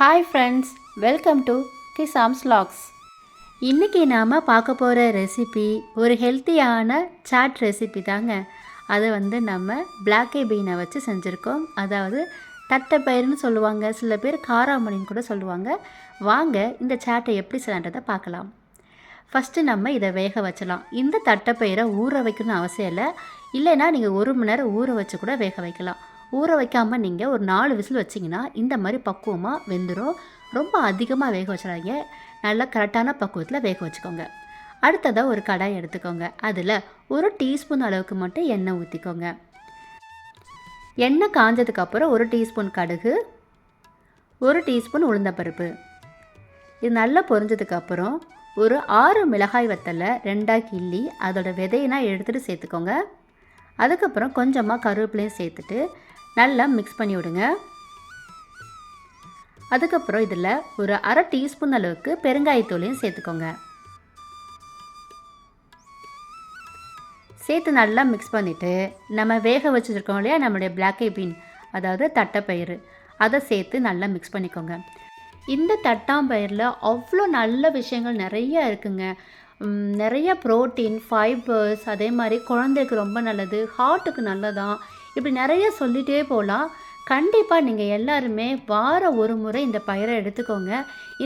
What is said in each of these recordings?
Hi friends welcome to கிசாம்ஸ் லாக்ஸ் இன்றைக்கி நாம் பார்க்க போகிற ரெசிபி ஒரு ஹெல்த்தியான சாட் ரெசிபி தாங்க. அது வந்து நம்ம பிளாக்கே பீனை வச்சு செஞ்சுருக்கோம். அதாவது தட்டைப்பயிர்னு சொல்லுவாங்க. சில பேர் காராமணின்னு கூட சொல்லுவாங்க. வாங்க இந்த சாட்டை எப்படி செய்யலான்றதை பார்க்கலாம். ஃபஸ்ட்டு நம்ம இதை வேக வச்சலாம். இந்த தட்டைப்பயிரை ஊற வைக்கணும்னு அவசியம் இல்லை. இல்லைன்னா நீங்கள் ஒரு மணி நேரம் ஊற வச்சு கூட வேக வைக்கலாம். ஊற வைக்காமல் நீங்கள் ஒரு நாலு விசில் வச்சிங்கன்னா இந்த மாதிரி பக்குவமாக வெந்துடும் ரொம்ப அதிகமாக வேக வச்சிடாதீங்க. நல்லா கரெக்டான பக்குவத்தில் வேக வச்சுக்கோங்க. அடுத்ததாக ஒரு கடாய் எடுத்துக்கோங்க. அதில் ஒரு டீஸ்பூன் அளவுக்கு மட்டும் எண்ணெய் ஊற்றிக்கோங்க எண்ணெய் காஞ்சதுக்கப்புறம் ஒரு டீஸ்பூன் கடுகு ஒரு டீஸ்பூன் உளுந்தப்பருப்பு இது நல்லா பொரிஞ்சதுக்கப்புறம் ஒரு ஆறு மிளகாய் வத்தலை ரெண்டாக கிள்ளி அதோடய விதையெல்லாம் எடுத்துகிட்டு சேர்த்துக்கோங்க. அதுக்கப்புறம் கொஞ்சமாக கருவேப்பிலையும் சேர்த்துட்டு நல்லா மிக்ஸ் பண்ணி விடுங்க அதுக்கப்புறம் இதில் ஒரு அரை டீஸ்பூன் அளவுக்கு பெருங்காயத்தூளையும் சேர்த்துக்கோங்க. சேர்த்து நல்லா மிக்ஸ் பண்ணிவிட்டு நம்ம வேக வச்சுருக்கோம் இல்லையா? நம்மளுடைய பிளாக் பீன் அதாவது தட்டைப்பயிறு. அதை சேர்த்து நல்லா மிக்ஸ் பண்ணிக்கோங்க. இந்த தட்டாம்பயிரில் அவ்வளோ நல்ல விஷயங்கள் நிறைய இருக்குங்க. நிறைய ப்ரோட்டீன் ஃபைபர்ஸ் அதே மாதிரி குழந்தைக்கு ரொம்ப நல்லது ஹார்ட்டுக்கு நல்லதான். இப்படி நிறைய சொல்லிகிட்டே போகலாம் கண்டிப்பாக நீங்கள் எல்லாருமே வார ஒரு முறை இந்த பயிரை எடுத்துக்கோங்க.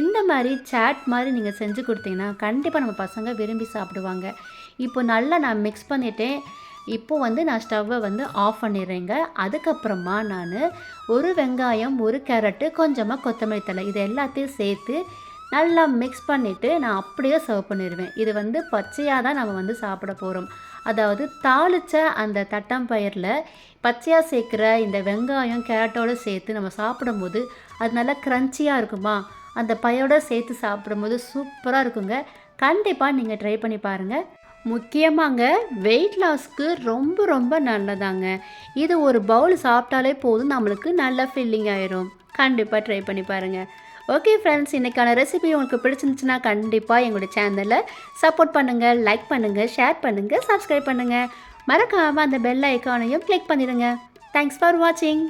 இந்த மாதிரி சாட் மாதிரி நீங்கள் செஞ்சு கொடுத்தீங்கன்னா கண்டிப்பாக நம்ம பசங்க விரும்பி சாப்பிடுவாங்க. இப்போ நல்லா நான் மிக்ஸ் பண்ணிட்டேன். இப்போ வந்து நான் ஸ்டவ்வை வந்து ஆஃப் பண்ணிடுறேங்க. அதுக்கப்புறமா நான் ஒரு வெங்காயம் ஒரு கேரட்டு கொஞ்சமாக கொத்தமல்லி தழை இது எல்லாத்தையும் சேர்த்து நல்லா மிக்ஸ் பண்ணிவிட்டு நான் அப்படியே சர்வ் பண்ணிடுவேன் இது வந்து பச்சையாக தான் நம்ம வந்து சாப்பிட போகிறோம் அதாவது தாளித்த அந்த தட்டம்பயிரில் பச்சையாக சேர்க்குற இந்த வெங்காயம் கேரட்டோடு சேர்த்து நம்ம சாப்பிடும்போது அது நல்லா க்ரன்ச்சியாக இருக்குமா? அந்த பையோட சேர்த்து சாப்பிடும்போது சூப்பராக இருக்குங்க. கண்டிப்பாக நீங்கள் ட்ரை பண்ணி பாருங்கள் முக்கியமாங்க வெயிட் லாஸ்க்கு ரொம்ப ரொம்ப நல்லதாங்க. இது ஒரு பவுல் சாப்பிட்டாலே போதும் நம்மளுக்கு நல்ல ஃபில்லிங் ஆயிரும். கண்டிப்பாக ட்ரை பண்ணி பாருங்கள் ஓகே ஃப்ரெண்ட்ஸ் இன்றைக்கான ரெசிபி உங்களுக்கு பிடிச்சிருந்துச்சுன்னா கண்டிப்பாக எங்களுடைய சேனலை சப்போர்ட் பண்ணுங்கள் லைக் பண்ணுங்கள் ஷேர் பண்ணுங்கள் சப்ஸ்கிரைப் பண்ணுங்கள் மறக்காமல் அந்த பெல் ஐக்கானையும் கிளிக் பண்ணிடுங்க. தேங்க்ஸ் ஃபார் வாட்சிங்